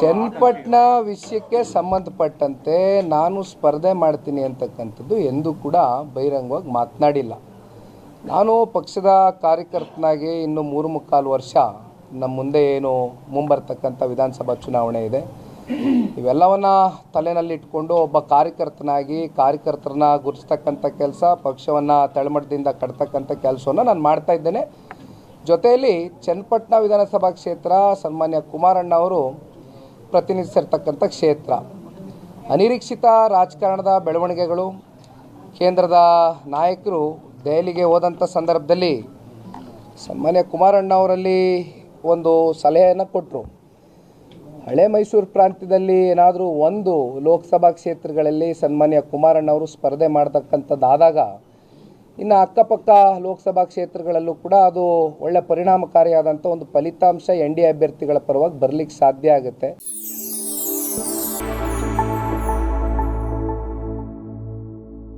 ಚನ್ನಪಟ್ಟಣ ವಿಷಯಕ್ಕೆ ಸಂಬಂಧಪಟ್ಟಂತೆ ನಾನು ಸ್ಪರ್ಧೆ ಮಾಡ್ತೀನಿ ಅಂತಕ್ಕಂಥದ್ದು ಎಂದೂ ಕೂಡ ಬಹಿರಂಗವಾಗಿ ಮಾತನಾಡಿಲ್ಲ. ನಾನು ಪಕ್ಷದ ಕಾರ್ಯಕರ್ತನಾಗಿ ಇನ್ನು ಮೂರು ಮುಕ್ಕಾಲು ವರ್ಷ ನಮ್ಮ ಮುಂದೆ ಏನು ಮುಂಬರ್ತಕ್ಕಂಥ ವಿಧಾನಸಭಾ ಚುನಾವಣೆ ಇದೆ. ಇವೆಲ್ಲವನ್ನ ತಲೆನಲ್ಲಿ ಇಟ್ಕೊಂಡು ಒಬ್ಬ ಕಾರ್ಯಕರ್ತನಾಗಿ ಕಾರ್ಯಕರ್ತರನ್ನ ಗುರುಸ್ತಕ್ಕಂಥ ಕೆಲಸ, ಪಕ್ಷವನ್ನು ತಳಮಟ್ಟದಿಂದ ಕಟ್ತಕ್ಕಂಥ ಕೆಲಸವನ್ನು ನಾನು ಮಾಡ್ತಾ ಇದ್ದೇನೆ. ಜೊತೆಯಲ್ಲಿ ಚನ್ನಪಟ್ಟಣ ವಿಧಾನಸಭಾ ಕ್ಷೇತ್ರ ಸನ್ಮಾನ್ಯ ಕುಮಾರಣ್ಣ ಅವರು ಪ್ರತಿನಿಧಿಸಿರ್ತಕ್ಕಂಥ ಕ್ಷೇತ್ರ. ಅನಿರೀಕ್ಷಿತ ರಾಜಕಾರಣದ ಬೆಳವಣಿಗೆಗಳು. ಕೇಂದ್ರದ ನಾಯಕರು ದೆಹಲಿಗೆ ಹೋದಂಥ ಸಂದರ್ಭದಲ್ಲಿ ಸನ್ಮಾನ್ಯ ಕುಮಾರಣ್ಣ ಅವರಲ್ಲಿ ಒಂದು ಸಲಹೆಯನ್ನು ಕೊಟ್ಟರು ಹಳೆ ಮೈಸೂರು ಪ್ರಾಂತ್ಯದಲ್ಲಿ ಏನಾದರೂ ಒಂದು ಲೋಕಸಭಾ ಕ್ಷೇತ್ರಗಳಲ್ಲಿ ಸನ್ಮಾನ್ಯ ಕುಮಾರಣ್ಣವರು ಸ್ಪರ್ಧೆ ಮಾಡ್ತಕ್ಕಂಥದ್ದಾದಾಗ ಇನ್ನು ಅಕ್ಕಪಕ್ಕ ಲೋಕಸಭಾ ಕ್ಷೇತ್ರಗಳಲ್ಲೂ ಕೂಡ ಅದು ಒಳ್ಳೆ ಪರಿಣಾಮಕಾರಿಯಾದಂಥ ಒಂದು ಫಲಿತಾಂಶ ಎನ್ ಡಿ ಎ ಅಭ್ಯರ್ಥಿಗಳ ಪರವಾಗಿ ಬರಲಿಕ್ಕೆ ಸಾಧ್ಯ ಆಗುತ್ತೆ.